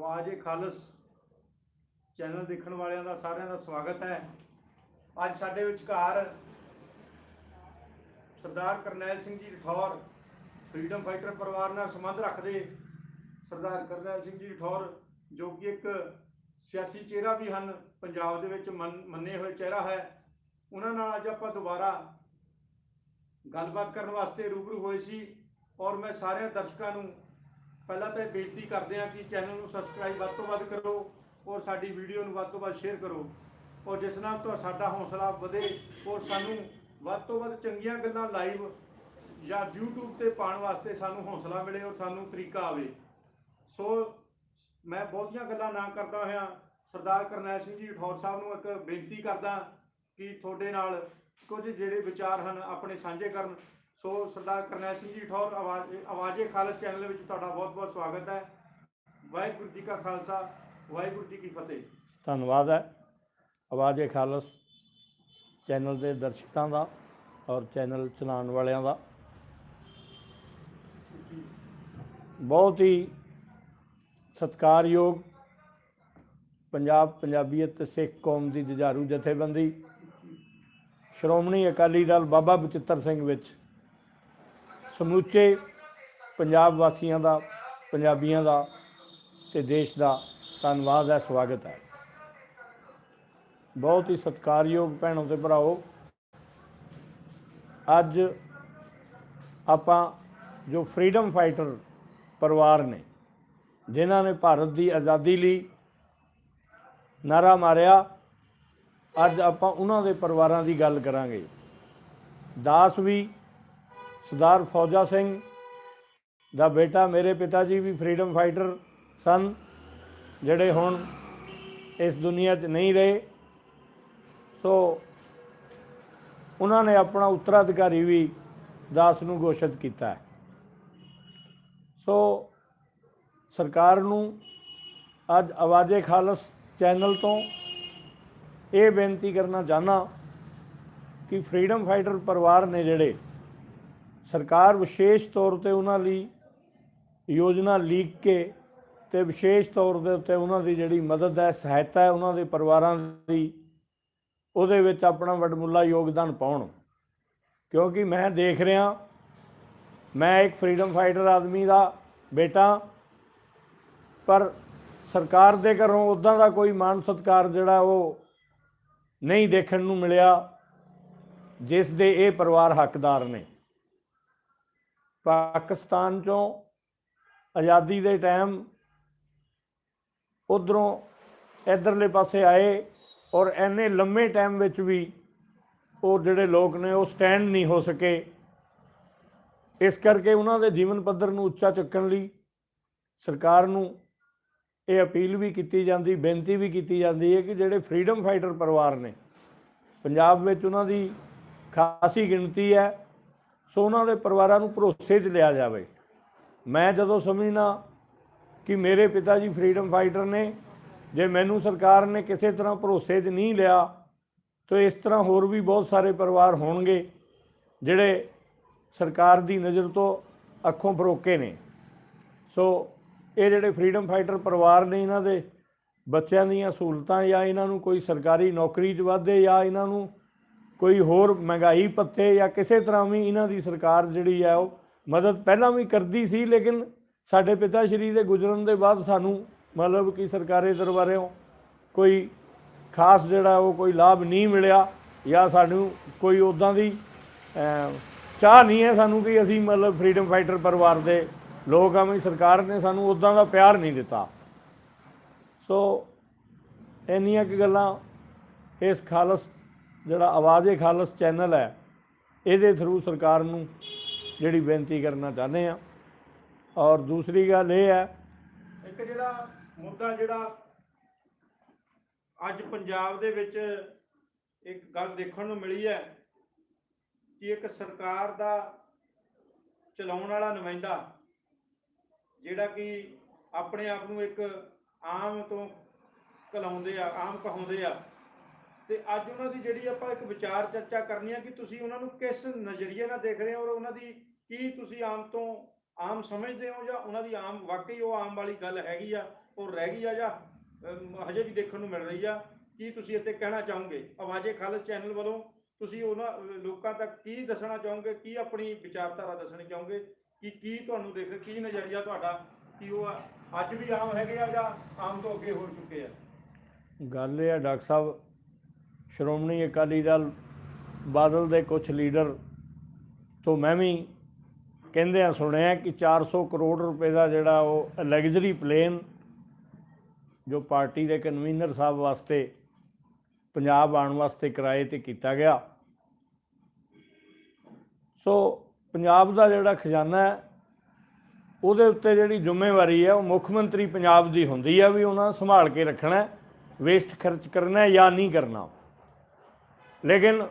ਆਵਾਜ਼ ਖਾਲਸ। ਚੈਨਲ ਦੇਖਣ ਵਾਲਿਆਂ ਦਾ ਸਾਰਿਆਂ ਦਾ ਸਵਾਗਤ ਹੈ। ਅੱਜ ਸਾਡੇ ਵਿਚਕਾਰ ਸਰਦਾਰ ਕਰਨੈਲ ਸਿੰਘ ਜੀ ਰਠੌਰ ਫਰੀडम ਫਾਈਟਰ ਪਰਿਵਾਰ ਨਾਲ ਸੰਬੰਧ ਰੱਖਦੇ ਸਰਦਾਰ ਕਰਨੈਲ ਸਿੰਘ ਜੀ ਰਠੌਰ ਜੋ ਕਿ ਇੱਕ ਸਿਆਸੀ ਚਿਹਰਾ ਵੀ ਹਨ, ਪੰਜਾਬ ਦੇ ਵਿੱਚ ਮੰਨ- ਮੰਨੇ ਹੋਏ ਚਿਹਰਾ ਹੈ। ਉਹਨਾਂ ਨਾਲ ਅੱਜ ਆਪਾਂ ਦੁਬਾਰਾ ਗੱਲਬਾਤ ਕਰਨ ਵਾਸਤੇ ਰੂਬਰੂ ਹੋਏ ਸੀ ਔਰ ਮੈਂ ਸਾਰਿਆਂ ਦਰਸ਼ਕਾਂ ਨੂੰ ਪਹਿਲਾਂ ਤਾਂ ਇਹ ਬੇਨਤੀ ਕਰਦੇ ਹਾਂ ਕਿ ਚੈਨਲ ਨੂੰ ਸਬਸਕ੍ਰਾਈਬ ਵੱਧ ਤੋਂ ਵੱਧ ਕਰੋ ਔਰ ਸਾਡੀ ਵੀਡੀਓ ਨੂੰ ਵੱਧ ਤੋਂ ਵੱਧ ਸ਼ੇਅਰ ਕਰੋ। ਔਰ ਜਿਸ ਨਾਲ ਤੋਂ ਸਾਡਾ ਹੌਸਲਾ ਵਧੇ ਔਰ ਸਾਨੂੰ ਵੱਧ ਤੋਂ ਵੱਧ ਚੰਗੀਆਂ ਗੱਲਾਂ ਲਾਈਵ ਜਾਂ YouTube ਤੇ ਪਾਉਣ ਵਾਸਤੇ ਸਾਨੂੰ ਹੌਸਲਾ ਮਿਲੇ ਔਰ ਸਾਨੂੰ ਤਰੀਕਾ ਆਵੇ। ਸੋ ਮੈਂ ਬਹੁਤੀਆਂ ਗੱਲਾਂ ਨਾ ਕਰਦਾ ਹੋਇਆ, ਸਰਦਾਰ ਕਰਨੈਲ ਸਿੰਘ ਜੀ ਠੌਰ ਸਾਹਿਬ ਨੂੰ ਇੱਕ ਬੇਨਤੀ ਕਰਦਾ ਕਿ ਤੁਹਾਡੇ ਨਾਲ ਕੁਝ ਜਿਹੜੇ ਵਿਚਾਰ ਹਨ ਆਪਣੇ ਸਾਂਝੇ ਕਰਨ। ਸੋ ਸਰਦਾਰ ਕਰਨੈਲ ਸਿੰਘ ਜੀ ਠੌਰ, ਆਵਾਜ਼ੇ ਖਾਲਸ ਚੈਨਲ ਵਿੱਚ ਤੁਹਾਡਾ ਬਹੁਤ-ਬਹੁਤ ਸਵਾਗਤ ਹੈ। ਵਾਹਿਗੁਰੂ ਜੀ ਕਾ ਖਾਲਸਾ, ਵਾਹਿਗੁਰੂ ਜੀ ਕੀ ਫਤਿਹ। ਧੰਨਵਾਦ ਹੈ ਆਵਾਜ਼ ਖਾਲਸ ਚੈਨਲ ਦੇ ਦਰਸ਼ਕਾਂ ਦਾ ਔਰ ਚੈਨਲ ਚਲਾਉਣ ਵਾਲਿਆਂ ਦਾ। ਬਹੁਤ ਹੀ ਸਤਿਕਾਰਯੋਗ ਪੰਜਾਬ ਪੰਜਾਬੀਅਤ ਤੇ ਸਿੱਖ ਕੌਮ ਦੀ ਜੁਝਾਰੂ ਜਥੇਬੰਦੀ, ਸ਼੍ਰੋਮਣੀ ਅਕਾਲੀ ਦਲ ਬਾਬਾ ਬਚਿੱਤਰ ਸਿੰਘ ਵਿੱਚ ਸਮੁੱਚੇ ਪੰਜਾਬ ਵਾਸੀਆਂ ਦਾ, ਪੰਜਾਬੀਆਂ ਦਾ ਤੇ ਦੇਸ਼ ਦਾ ਧੰਨਵਾਦ ਹੈ, ਸਵਾਗਤ ਹੈ। ਬਹੁਤ ਹੀ ਸਤਿਕਾਰਯੋਗ ਭੈਣੋ ਤੇ ਭਰਾਓ, ਅੱਜ ਆਪਾਂ ਜੋ ਫਰੀडम ਫਾਈਟਰ ਪਰਿਵਾਰ ਨੇ, ਜਿਨ੍ਹਾਂ ਨੇ ਭਾਰਤ ਦੀ ਆਜ਼ਾਦੀ ਲਈ ਨਾਰਾ ਮਾਰਿਆ, ਅੱਜ ਆਪਾਂ ਉਹਨਾਂ ਦੇ ਪਰਿਵਾਰਾਂ ਦੀ ਗੱਲ ਕਰਾਂਗੇ। ਦਾਸ ਵੀ ਸਰਦਾਰ ਫੌਜਾ ਸਿੰਘ ਦਾ ਬੇਟਾ, ਮੇਰੇ ਪਿਤਾ ਜੀ ਵੀ ਫਰੀडम ਫਾਈਟਰ ਸਨ, ਜਿਹੜੇ ਹੁਣ ਇਸ ਦੁਨੀਆ 'ਚ ਨਹੀਂ ਰਹੇ। ਸੋ ਉਹਨਾਂ ਨੇ ਆਪਣਾ ਉੱਤਰਾਧਿਕਾਰੀ ਵੀ ਦਾਸ ਨੂੰ ਘੋਸ਼ਿਤ ਕੀਤਾ ਸੋ ਸਰਕਾਰ ਨੂੰ ਅੱਜ ਆਵਾਜ਼ੇ ਖਾਲਸ ਚੈਨਲ ਤੋਂ ਇਹ ਬੇਨਤੀ ਕਰਨਾ ਚਾਹਨਾ ਕਿ ਫਰੀडम ਫਾਈਟਰ ਪਰਿਵਾਰ ਨੇ ਜਿਹੜੇ ਸਰਕਾਰ ਵਿਸ਼ੇਸ਼ ਤੌਰ ਤੇ ਉਹਨਾਂ ਲਈ ਯੋਜਨਾ ਲੀਕ ਕੇ ਤੇ ਵਿਸ਼ੇਸ਼ ਤੌਰ ਦੇ ਉੱਤੇ ਉਹਨਾਂ ਦੀ ਜਿਹੜੀ ਮਦਦ ਹੈ, ਸਹਾਇਤਾ ਹੈ ਉਹਨਾਂ ਦੇ ਪਰਿਵਾਰਾਂ ਦੀ, ਉਹਦੇ ਵਿੱਚ ਆਪਣਾ ਵੱਡਮੁੱਲਾ ਯੋਗਦਾਨ ਪਾਉਣ। ਕਿਉਂਕਿ ਮੈਂ ਦੇਖ ਰਿਹਾ, ਮੈਂ ਇੱਕ ਫਰੀडम ਫਾਈਟਰ ਆਦਮੀ ਦਾ ਬੇਟਾ, ਪਰ ਸਰਕਾਰ ਦੇ ਘਰੋਂ ਉਦਾਂ ਦਾ ਕੋਈ ਮਾਨ ਸਤਕਾਰ ਜਿਹੜਾ ਉਹ ਨਹੀਂ ਦੇਖਣ ਨੂੰ ਮਿਲਿਆ, ਜਿਸ ਦੇ ਇਹ ਪਰਿਵਾਰ ਹੱਕਦਾਰ ਨੇ। ਪਾਕਿਸਤਾਨ ਚੋਂ ਆਜ਼ਾਦੀ ਦੇ ਟਾਈਮ ਉਧਰੋਂ ਇਧਰਲੇ ਪਾਸੇ ਆਏ ਔਰ ਐਨੇ ਲੰਮੇ ਟਾਈਮ ਵਿੱਚ ਵੀ ਉਹ ਜਿਹੜੇ ਲੋਕ ਨੇ ਉਹ ਸਟੈਂਡ ਨਹੀਂ ਹੋ ਸਕੇ। ਇਸ ਕਰਕੇ ਉਹਨਾਂ ਦੇ ਜੀਵਨ ਪੱਧਰ ਨੂੰ ਉੱਚਾ ਚੁੱਕਣ ਲਈ ਸਰਕਾਰ ਨੂੰ ਇਹ ਅਪੀਲ ਵੀ ਕੀਤੀ ਜਾਂਦੀ, ਬੇਨਤੀ ਵੀ ਕੀਤੀ ਜਾਂਦੀ ਹੈ ਕਿ ਜਿਹੜੇ ਫਰੀडम ਫਾਈਟਰ ਪਰਿਵਾਰ ਨੇ, ਪੰਜਾਬ ਵਿੱਚ ਉਹਨਾਂ ਦੀ ਖਾਸੀ ਗਿਣਤੀ ਹੈ ਸੋ ਉਹਨਾਂ ਦੇ ਪਰਿਵਾਰਾਂ ਨੂੰ ਭਰੋਸੇ 'ਚ ਲਿਆ ਜਾਵੇ। ਮੈਂ ਜਦੋਂ ਸਮਝਣਾ ਕਿ ਮੇਰੇ ਪਿਤਾ ਜੀ ਫਰੀडम ਫਾਈਟਰ ਨੇ, ਜੇ ਮੈਨੂੰ ਸਰਕਾਰ ਨੇ ਕਿਸੇ ਤਰ੍ਹਾਂ ਭਰੋਸੇ 'ਚ ਨਹੀਂ ਲਿਆ, ਤਾਂ ਇਸ ਤਰ੍ਹਾਂ ਹੋਰ ਵੀ ਬਹੁਤ ਸਾਰੇ ਪਰਿਵਾਰ ਹੋਣਗੇ ਜਿਹੜੇ ਸਰਕਾਰ ਦੀ ਨਜ਼ਰ ਤੋਂ ਅੱਖੋਂ ਫਰੋਕੇ ਨੇ। ਸੋ ਇਹ ਜਿਹੜੇ ਫਰੀडम ਫਾਈਟਰ ਪਰਿਵਾਰ ਨੇ ਇਹਨਾਂ ਦੇ ਬੱਚਿਆਂ ਦੀਆਂ ਸਹੂਲਤਾਂ ਜਾਂ ਇਹਨਾਂ ਨੂੰ ਕੋਈ ਸਰਕਾਰੀ ਨੌਕਰੀ 'ਚ ਵਾਧੇ ਜਾਂ ਇਹਨਾਂ ਨੂੰ ਕੋਈ ਹੋਰ ਮਹਿੰਗਾਈ ਪੱਤੇ ਜਾਂ ਕਿਸੇ ਤਰ੍ਹਾਂ ਵੀ ਇਹਨਾਂ ਦੀ ਸਰਕਾਰ ਜਿਹੜੀ ਹੈ ਉਹ ਮਦਦ ਪਹਿਲਾਂ ਵੀ ਕਰਦੀ ਸੀ, ਲੇਕਿਨ ਸਾਡੇ ਪਿਤਾ ਸ਼੍ਰੀ ਦੇ ਗੁਜ਼ਰਨ ਦੇ ਬਾਅਦ ਸਾਨੂੰ ਮਤਲਬ ਕਿ ਸਰਕਾਰੀ ਦਰਬਾਰਿਓਂ ਕੋਈ ਖਾਸ ਜਿਹੜਾ ਉਹ ਕੋਈ ਲਾਭ ਨਹੀਂ ਮਿਲਿਆ ਜਾਂ ਸਾਨੂੰ ਕੋਈ ਉਦਾਂ ਦੀ ਚਾਹ ਨਹੀਂ ਹੈ ਸਾਨੂੰ ਕਿ ਅਸੀਂ ਮਤਲਬ ਫਰੀडम ਫਾਈਟਰ ਪਰਿਵਾਰ ਦੇ ਲੋਕ ਆ, ਵੀ ਸਰਕਾਰ ਨੇ ਸਾਨੂੰ ਉਦਾਂ ਦਾ ਪਿਆਰ ਨਹੀਂ ਦਿੱਤਾ। ਸੋ ਇੰਨੀਆਂ ਕਿ ਗੱਲਾਂ ਇਸ ਖਾਲਸ ਜਿਹੜਾ ਆਵਾਜ਼ੇ ਖਾਲਸ ਚੈਨਲ ਹੈ, ਇਹਦੇ ਥਰੂ ਸਰਕਾਰ ਨੂੰ ਜਿਹੜੀ ਬੇਨਤੀ ਕਰਨਾ ਚਾਹੁੰਦੇ ਆ ਔਰ ਦੂਸਰੀ ਗੱਲ ਇਹ ਹੈ, ਇੱਕ ਜਿਹੜਾ ਮੁੱਦਾ ਜਿਹੜਾ ਅੱਜ ਪੰਜਾਬ ਦੇ ਵਿੱਚ ਇੱਕ ਗੱਲ ਦੇਖਣ ਨੂੰ ਮਿਲੀ ਹੈ ਕਿ ਇੱਕ ਸਰਕਾਰ ਦਾ ਚਲਾਉਣ ਵਾਲਾ ਨੁਮਾਇੰਦਾ ਜਿਹੜਾ ਕਿ ਆਪਣੇ ਆਪ ਨੂੰ ਇੱਕ ਆਮ ਤੋਂ ਕਲਾਉਂਦੇ ਆ, ਆਮ ਕਹਾਉਂਦੇ ਆ ਤੇ ਅੱਜ ਉਹਨਾਂ ਦੀ ਜਿਹੜੀ ਆਪਾਂ ਇੱਕ ਵਿਚਾਰ ਚਰਚਾ ਕਰਨੀ ਆ ਕਿ ਤੁਸੀਂ ਉਹਨਾਂ ਨੂੰ ਕਿਸ ਨਜ਼ਰੀਏ ਨਾਲ ਦੇਖ ਰਹੇ ਹੋ ਔਰ ਉਹਨਾਂ ਦੀ ਕੀ ਤੁਸੀਂ ਆਮ ਤੋਂ ਆਮ ਸਮਝਦੇ ਹੋ ਜਾਂ ਉਹਨਾਂ ਦੀ ਆਮ ਵਾਕਈ ਉਹ ਆਮ ਵਾਲੀ ਗੱਲ ਹੈਗੀ ਆ, ਉਹ ਰਹਿ ਗਈ ਆ ਜਾਂ ਹਜੇ ਵੀ ਦੇਖਣ ਨੂੰ ਮਿਲ ਰਹੀ ਆ, ਕੀ ਤੁਸੀਂ ਇੱਥੇ ਕਹਿਣਾ ਚਾਹੋਗੇ? ਆਵਾਜ਼ੇ ਖਾਲਸ ਚੈਨਲ ਵੱਲੋਂ ਤੁਸੀਂ ਉਹਨਾਂ ਲੋਕਾਂ ਤੱਕ ਕੀ ਦੱਸਣਾ ਚਾਹੋਗੇ? ਕੀ ਆਪਣੀ ਵਿਚਾਰਧਾਰਾ ਦੱਸਣੀ ਚਾਹੋਗੇ? ਕਿ, ਕੀ ਤੁਹਾਨੂੰ ਦੇਖ, ਕੀ ਨਜ਼ਰੀਆ ਤੁਹਾਡਾ ਕਿ ਉਹ ਅੱਜ ਵੀ ਆਮ ਹੈਗੇ ਆ ਜਾਂ ਆਮ ਤੋਂ ਅੱਗੇ ਹੋ ਚੁੱਕੇ ਆ? ਗੱਲ ਇਹ ਆ ਡਾਕਟਰ ਸਾਹਿਬ ਸ਼੍ਰੋਮਣੀ ਅਕਾਲੀ ਦਲ ਬਾਦਲ ਦੇ ਕੁਝ ਲੀਡਰ ਤੋਂ ਮੈਂ ਵੀ ਕਹਿੰਦੇ ਆ ਸੁਣਿਆ ਕਿ 400 ਕਰੋੜ ਰੁਪਏ ਦਾ ਜਿਹੜਾ ਉਹ ਲਗਜ਼ਰੀ ਪਲੇਨ ਜੋ ਪਾਰਟੀ ਦੇ ਕਨਵੀਨਰ ਸਾਹਿਬ ਵਾਸਤੇ ਪੰਜਾਬ ਆਉਣ ਵਾਸਤੇ ਕਿਰਾਏ ਤੇ ਕੀਤਾ ਗਿਆ। ਸੋ ਪੰਜਾਬ ਦਾ ਜਿਹੜਾ ਖਜ਼ਾਨਾ ਹੈ, ਉਹਦੇ ਉੱਤੇ ਜਿਹੜੀ ਜ਼ਿੰਮੇਵਾਰੀ ਹੈ, ਉਹ ਮੁੱਖ ਮੰਤਰੀ ਪੰਜਾਬ ਦੀ ਹੁੰਦੀ ਹੈ ਵੀ ਉਹਨਾਂ ਸੰਭਾਲ ਕੇ ਰੱਖਣਾ ਵੇਸਟ ਖਰਚ ਕਰਨਾ ਜਾਂ ਨਹੀਂ ਕਰਨਾ। ਲੇਕਿਨ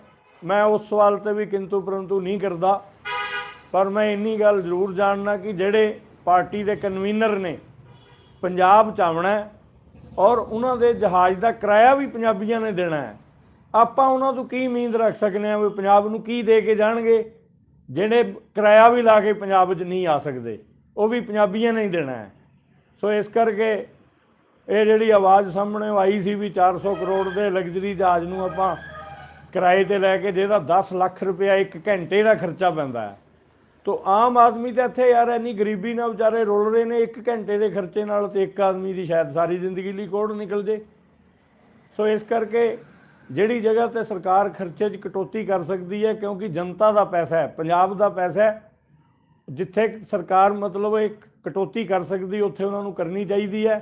ਮੈਂ ਉਸ ਸਵਾਲ ਤੇ ਵੀ ਕਿੰਤੂ ਪਰੰਤੂ ਨਹੀਂ ਕਰਦਾ, ਪਰ ਮੈਂ ਇੰਨੀ ਗੱਲ ਜ਼ਰੂਰ ਜਾਣਨਾ ਕਿ ਜਿਹੜੇ ਪਾਰਟੀ ਦੇ ਕਨਵੀਨਰ ਨੇ, ਪੰਜਾਬ ਚ ਆਉਣਾ ਔਰ ਉਹਨਾਂ ਦੇ ਜਹਾਜ਼ ਦਾ ਕਿਰਾਇਆ ਵੀ ਪੰਜਾਬੀਆਂ ਨੇ ਦੇਣਾ ਹੈ। ਆਪਾਂ ਉਹਨਾਂ ਤੋਂ ਕੀ ਉਮੀਦ ਰੱਖ ਸਕਦੇ ਹਾਂ ਵੀ ਪੰਜਾਬ ਨੂੰ ਕੀ ਦੇ ਕੇ ਜਾਣਗੇ? ਜਿਹੜੇ ਕਿਰਾਇਆ ਵੀ ਲਾ ਕੇ ਪੰਜਾਬ 'ਚ ਨਹੀਂ ਆ ਸਕਦੇ, ਉਹ ਵੀ ਪੰਜਾਬੀਆਂ ਨੇ ਹੀ ਦੇਣਾ ਹੈ। ਸੋ ਇਸ ਕਰਕੇ ਇਹ ਜਿਹੜੀ ਆਵਾਜ਼ ਸਾਹਮਣੇ ਆਈ ਸੀ ਵੀ 400 ਕਰੋੜ ਦੇ ਲਗਜ਼ਰੀ ਜਹਾਜ਼ ਨੂੰ ਆਪਾਂ ਕਿਰਾਏ ਤੇ ਲੈ ਕੇ ਜਿਹਦਾ 10 ਲੱਖ ਰੁਪਇਆ ਇੱਕ ਘੰਟੇ ਦਾ ਖਰਚਾ ਪੈਂਦਾ ਹੈ। ਤੋ ਆਮ ਆਦਮੀ ਤਾਂ ਇੱਥੇ ਯਾਰ ਇੰਨੀ ਗਰੀਬੀ ਨਾਲ ਵਿਚਾਰੇ ਰੁਲ ਰਹੇ ਨੇ, ਇੱਕ ਘੰਟੇ ਦੇ ਖਰਚੇ ਨਾਲ ਤੇ ਇੱਕ ਆਦਮੀ ਦੀ ਸ਼ਾਇਦ ਸਾਰੀ ਜ਼ਿੰਦਗੀ ਲਈ ਕੋੜ ਨਿਕਲ ਜੇ। ਸੋ ਇਸ ਕਰਕੇ ਜਿਹੜੀ ਜਗ੍ਹਾ ਤੇ ਸਰਕਾਰ ਖਰਚੇ 'ਚ ਕਟੌਤੀ ਕਰ ਸਕਦੀ ਹੈ, ਕਿਉਂਕਿ ਜਨਤਾ ਦਾ ਪੈਸਾ ਹੈ, ਪੰਜਾਬ ਦਾ ਪੈਸਾ ਹੈ, ਜਿੱਥੇ ਸਰਕਾਰ ਮਤਲਬ ਇਹ ਕਟੌਤੀ ਕਰ ਸਕਦੀ, ਉੱਥੇ ਉਹਨਾਂ ਨੂੰ ਕਰਨੀ ਚਾਹੀਦੀ ਹੈ।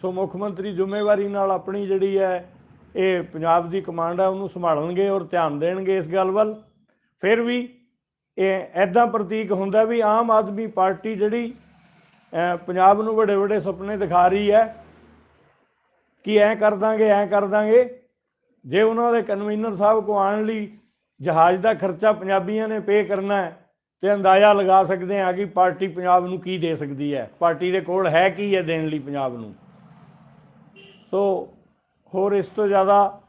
ਸੋ ਮੁੱਖ ਮੰਤਰੀ ਜ਼ਿੰਮੇਵਾਰੀ ਨਾਲ ਆਪਣੀ ਜਿਹੜੀ ਹੈ ਇਹ ਪੰਜਾਬ ਦੀ ਕਮਾਂਡ ਹੈ ਉਹਨੂੰ ਸੰਭਾਲਣਗੇ ਔਰ ਧਿਆਨ ਦੇਣਗੇ ਇਸ ਗੱਲ ਵੱਲ। ਫਿਰ ਵੀ ਇਹ ਐਦਾਂ ਪ੍ਰਤੀਕ ਹੁੰਦਾ ਵੀ ਆਮ ਆਦਮੀ ਪਾਰਟੀ ਜਿਹੜੀ ਪੰਜਾਬ ਨੂੰ ਵੱਡੇ ਵੱਡੇ ਸੁਪਨੇ ਦਿਖਾ ਰਹੀ ਹੈ ਕਿ ਐਂ ਕਰ ਦਾਂਗੇ, ਐਂ ਕਰ ਦਾਂਗੇ। ਜੇ ਉਹਨਾਂ ਦੇ ਕਨਵੀਨਰ ਸਾਹਿਬ ਕੋ ਆਉਣ ਲਈ ਜਹਾਜ਼ ਦਾ ਖਰਚਾ ਪੰਜਾਬੀਆਂ ਨੇ ਪੇ ਕਰਨਾ ਹੈ, ਤੇ ਅੰਦਾਜ਼ਾ ਲਗਾ ਸਕਦੇ ਹਾਂ ਕਿ ਪਾਰਟੀ ਪੰਜਾਬ ਨੂੰ ਕੀ ਦੇ ਸਕਦੀ ਹੈ। ਪਾਰਟੀ ਦੇ ਕੋਲ ਹੈ ਕੀ ਹੈ ਦੇਣ ਲਈ ਪੰਜਾਬ ਨੂੰ? ਸੋ ਹੋਰ ਇਸ ਤੋਂ ਜ਼ਿਆਦਾ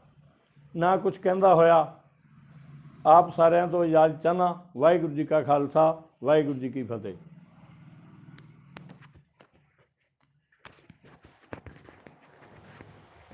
ਨਾ ਕੁਝ ਕਹਿੰਦਾ ਹੋਇਆ। ਆਪ ਸਾਰਿਆਂ ਤੋਂ ਇਜਾਜ਼ਤ ਚਾਹਨਾ ਵਾਹਿਗੁਰੂ ਜੀ ਕਾ ਖਾਲਸਾ, ਵਾਹਿਗੁਰੂ ਜੀ ਕੀ ਫਤਿਹ।